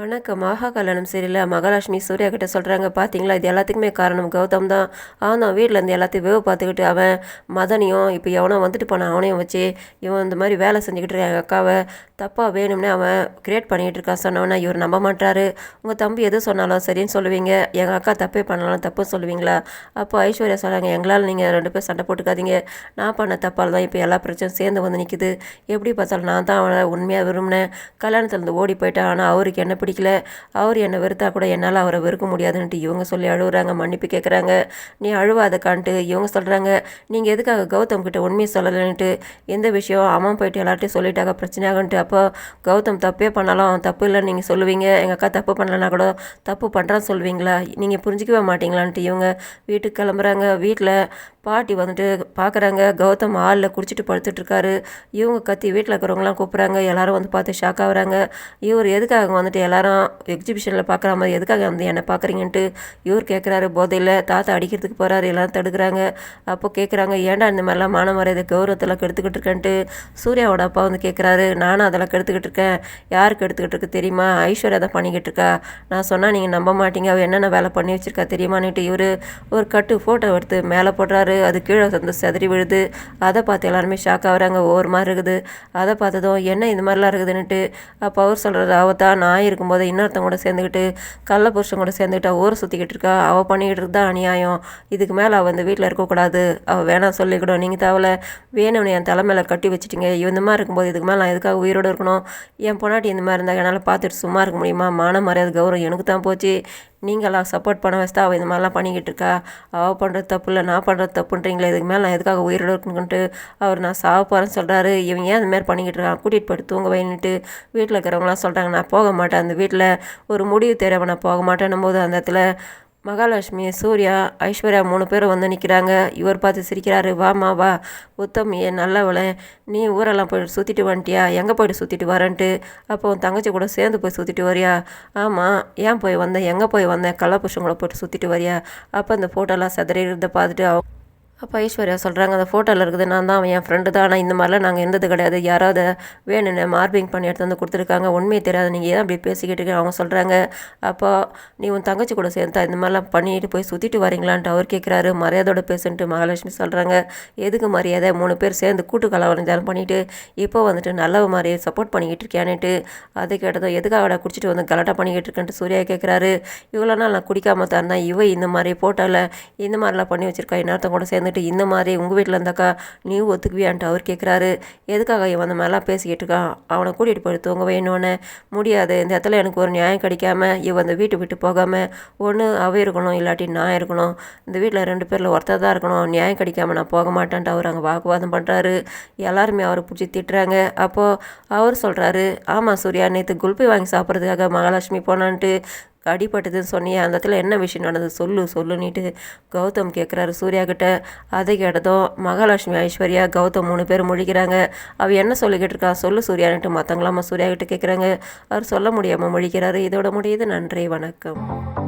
வணக்கம். மகா கல்யாணம் சரியில்லை. மகாலட்சுமி சூர்யா கிட்ட சொல்கிறாங்க பார்த்தீங்களா இது எல்லாத்துக்குமே காரணம் கௌதம் தான். அவன் வீட்டில் இருந்து எல்லாத்தையும் வேவு பார்த்துக்கிட்டு அவன் மதனையும் இப்போ எவனோ வந்துட்டு போனான். அவனையும் வச்சு இவன் இந்த மாதிரி வேலை செஞ்சுக்கிட்டு எங்கள் அக்காவை தப்பாக வேணும்னே அவன் கிரியேட் பண்ணிகிட்டு இருக்கான். சொன்னவனா இவர் நம்ப மாட்டாரு உங்கள் தம்பி எது சொன்னாலும் சரின்னு சொல்லுவீங்க. எங்கள் அக்கா தப்பே பண்ணாலும் தப்பு சொல்லுவீங்களா? அப்போ ஐஸ்வர்யா சொல்கிறாங்க எங்களால் நீங்கள் ரெண்டு பேர் சண்டை போட்டுக்காதீங்க. நான் பண்ண தப்பால் தான் இப்போ எல்லா பிரச்சனையும் சேர்ந்து வந்து நிற்கிது எப்படி பார்த்தாலும் நான் தான் அவனை உண்மையாக விரும்பினேன். கல்யாணத்துலேருந்து ஓடி போயிட்டான். ஆனால் அவருக்கு என்ன பிடிக்கல. அவர் என்னை வெறுத்தா கூட என்னால் அவரை வெறுக்க முடியாதுன்ட்டு இவங்க சொல்லி அழுகுறாங்க மன்னிப்பு கேட்குறாங்க நீ அழுவாதக்கான்ட்டு இவங்க சொல்கிறாங்க நீங்கள் எதுக்காக கௌதம் கிட்ட உண்மையை சொல்லலைன்ட்டு எந்த விஷயம் அவன் போயிட்டு எல்லார்ட்டையும் சொல்லிட்டாங்க பிரச்சனையாகன்ட்டு. அப்போ கௌதம் தப்பே பண்ணாலும் தப்பு இல்லைன்னு நீங்கள் சொல்லுவீங்க. எங்கள் அக்கா தப்பு பண்ணலன்னா கூட தப்பு பண்ணுறான்னு சொல்லுவீங்களா? நீங்கள் புரிஞ்சிக்கவே மாட்டீங்களான்ட்டு இவங்க வீட்டுக்கு கிளம்புறாங்க. வீட்டில் பாட்டி வந்துட்டு பார்க்குறாங்க கௌதம் ஆளில் குடிச்சிட்டு படுத்துட்ருக்காரு இவங்க கத்தி வீட்டில் இருக்கிறவங்களாம் கூப்பிட்றாங்க. எல்லாரும் வந்து பார்த்து ஷாக் ஆகுறாங்க. இவர் எதுக்காக வந்துட்டு எல்லாரும் எக்ஸிபிஷனில் பார்க்குற மாதிரி எதுக்காக வந்து என்னை பார்க்குறீங்கன்ட்டு இவர் கேட்குறாரு போதையில் தாத்தா அடிக்கிறதுக்கு போகிறாரு எல்லோரும் தடுக்கிறாங்க. அப்போ கேட்குறாங்க ஏன்டா இந்த மாதிரிலாம் மான மரியாதை கௌரவத்தில் கெடுத்துக்கிட்டு இருக்கேன்ட்டு. சூர்யாவோட அப்பா வந்து கேட்குறாரு நானும் அதெல்லாம் கெடுத்துக்கிட்டு இருக்கேன். யாருக்கு எடுத்துக்கிட்டு இருக்கு தெரியுமா? ஐஸ்வர்யா தான் பண்ணிக்கிட்டு இருக்கா. நான் சொன்னால் நீங்கள் நம்ப மாட்டீங்க. அவள் என்னென்ன வேலை பண்ணி வச்சுருக்கா தெரியுமான்னுட்டு இவர் ஒரு கட்டு ஃபோட்டோ எடுத்து மேலே போடுறாரு. அது கீழே வந்து செதறி விழுது. அதை பார்த்து எல்லாருமே ஷாக் ஆகுறாங்க. ஒவ்வொரு மாதிரி இருக்குது. அதை பார்த்ததும் என்ன இந்த மாதிரிலாம் இருக்குதுன்னுட்டு. அப்போ அவர் சொல்கிறது அவள் தான் நான் இருக்கும்போது இன்னொருத்தவங்க கூட சேர்ந்துக்கிட்டு கள்ள புருஷன் கூட சேர்ந்துக்கிட்டு ஊரை சுற்றிக்கிட்டு இருக்கா. அவள் பண்ணிக்கிட்டு இருந்தா அநியாயம். இதுக்கு மேலே அவள் வந்து வீட்டில் இருக்கக்கூடாது. அவள் வேணாம் சொல்லிக்கிடும் நீங்கள் தவளை வேணும்னு என் தலை மேலே கட்டி வச்சுட்டீங்க. இந்த மாதிரி இருக்கும்போது இதுக்கு மேலே நான் எதுக்காக உயிரோடு இருக்கணும்? என் பொண்டாட்டி இந்த மாதிரி இருந்தால் என்னால் பார்த்துட்டு சும்மா இருக்க முடியுமா? மான மரியாதை கௌரவம் எனக்கு தான் போச்சு. நீங்களாம் சப்போர்ட் பண்ண வச்சுட்டு அவள் இந்த மாதிரிலாம் பண்ணிக்கிட்டு இருக்கா? அவள் பண்ணுறது தப்பு இல்லை நான் பண்ணுறது தப்புன்றீங்களே இதுக்கு மேலே நான் எதுக்காக உயிரோடு இருக்கணுன்ட்டு அவர் நான் சாக போகிறேன்னு சொல்கிறாரு இவங்க ஏன் இந்த மாதிரி பண்ணிக்கிட்டு இருக்கான் கூட்டிகிட்டு போயிட்டு தூங்க வைன்னுட்டு வீட்டில் இருக்கிறவங்களாம் சொல்கிறாங்க நான் போக மாட்டேன். அந்த வீட்டில் ஒரு முடிவு தெரியாமல் நான் போக மாட்டேன்னும் போது அந்த இடத்துல மகாலட்சுமி சூர்யா ஐஸ்வர்யா மூணு பேரும் வந்து நிற்கிறாங்க இவர் பார்த்து சிரிக்கிறாரு வாமா வா. உத்தமி நல்லவளே. நீ ஊரெல்லாம் போயிட்டு சுற்றிட்டு வந்துட்டியா? எங்கே போய்ட்டு சுற்றிட்டு வரேன்ட்டு? அப்போ உன் தங்கச்சி கூட சேர்ந்து போய் சுற்றிட்டு வரியா? ஆமாம் ஏன் போய் வந்தேன்? எங்கே போய் வந்தேன்? கள்ளப்புருஷன் போய்ட்டு சுற்றிட்டு வரியா? அப்போ அந்த ஃபோட்டோலாம் செதறிறத பார்த்துட்டு அப்போ ஐஸ்வர்யா சொல்கிறாங்க அந்த ஃபோட்டோவில் இருக்குது நான் தான் அவன் என் ஃப்ரெண்டு தான். ஆனால் இந்த மாதிரிலாம் நாங்கள் இருந்தது கிடையாது. யாராவது வேணும்னு மார்பிங் பண்ணி எடுத்து வந்து கொடுத்துருக்காங்க. உண்மையை தெரியாது. நீங்கள் ஏன் அப்படி பேசிக்கிட்டு இருக்க அவங்க சொல்கிறாங்க அப்போ நீ உன் தங்கச்சி கூட சேர்ந்தா இந்த மாதிரிலாம் பண்ணிட்டு போய் சுற்றிட்டு வரீங்களான்ட்டு அவர் கேட்குறாரு மரியாதையோட பேசுன்ட்டு மகாலட்சுமி சொல்கிறாங்க எதுக்கு மரியாதை? மூணு பேர் சேர்ந்து கூட்டு கலவரஞ்சாலும் பண்ணிவிட்டு இப்போ வந்துட்டு நல்லவ மாதிரி சப்போர்ட் பண்ணிக்கிட்டு இருக்கியான்னுட்டு அதை கேட்டதும் எதுக்காக குடிச்சிட்டு வந்து கலாட்டா பண்ணிக்கிட்டு இருக்கேன்ட்டு சூர்யா கேட்குறாரு இவ்வளோ நாள் நான் குடிக்காம தந்தேன் இவ இந்த மாதிரி ஃபோட்டோவில் இந்த மாதிரிலாம் பண்ணி வச்சுருக்கா. இன்னொருத்தன் கூட சேர்ந்து வந்துட்டு இந்த மாதிரி உங்கள் வீட்டில் இருந்தாக்கா நீ ஒத்துக்குவியான்ட்டு அவர் கேட்குறாரு எதுக்காக இவன் அந்த மாதிரிலாம் பேசிக்கிட்டு இருக்கான்? அவனை கூட்டிகிட்டு போய் தூங்க வேணும்னு முடியாது. இந்த இடத்துல எனக்கு ஒரு நியாயம் கிடைக்காம இவன் அந்த வீட்டு விட்டு போகாமல் ஒன்று அவ இருக்கணும் இல்லாட்டி நான் இருக்கணும். இந்த வீட்டில் ரெண்டு பேரில் ஒருத்தர் தான் இருக்கணும். நியாயம் கிடைக்காம நான் போக மாட்டேன்ட்டு அவர் அங்கே வாக்குவாதம் பண்ணுறாரு எல்லாருமே அவரை பிடிச்சி திட்டுறாங்க. அப்போது அவர் சொல்கிறாரு ஆமாம் சூர்யா நேற்று குல்பி வாங்கி சாப்பிட்றதுக்காக மகாலட்சுமி போனான்ட்டு அடிபட்டதுன்னு சொன்னியே அந்த இடத்துல என்ன விஷயம் நடந்தது சொல்லு சொல்லுன்னுட்டு கௌதம் கேட்குறாரு சூர்யா கிட்ட அதை கேட்டதும் மகாலட்சுமி ஐஸ்வர்யா கௌதம் மூணு பேர் முழிக்கிறாங்க. அவ என்ன சொல்லிக்கிட்டு இருக்கா? சொல்லு சூர்யான்ட்டு மற்றவங்களாம் சூர்யா கிட்ட கேட்குறாங்க அவர் சொல்ல முடியாமல் முழிக்கிறாரு. இதோட முடியுது. நன்றி வணக்கம்.